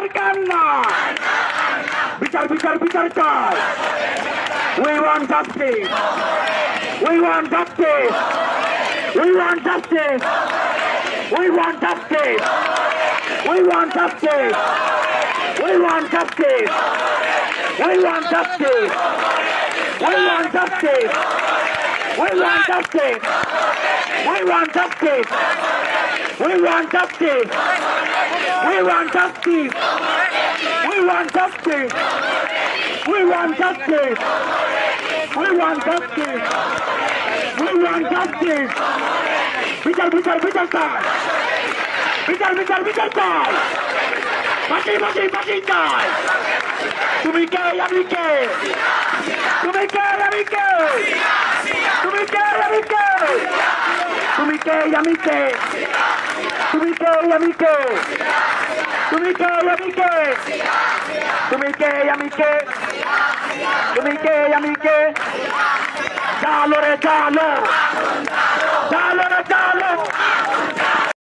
বিচার কেন না বিচার বিচার বিচার চাই We want justice. We want justice. We want justice. We want justice. We want justice. We want justice. We want justice. We want justice. We want justice. We want justice. We want justice. We want justice. We want justice. We want justice. We want justice. We want justice. বিচার বিচার বিচার চাই বিচার বিচার বিচার চাই ফাঁসি ফাঁসি ফাঁসি চাই তুমি কে আমি কে তুমি কে আমি কে তুমি কে আমি কে তুমি কে, আমি কে? তুমি কে, আমি কে? তুমি কে, আমি কে? তুমি কে, আমি কে? তুমি কে, আমি কে? চালো রে চালো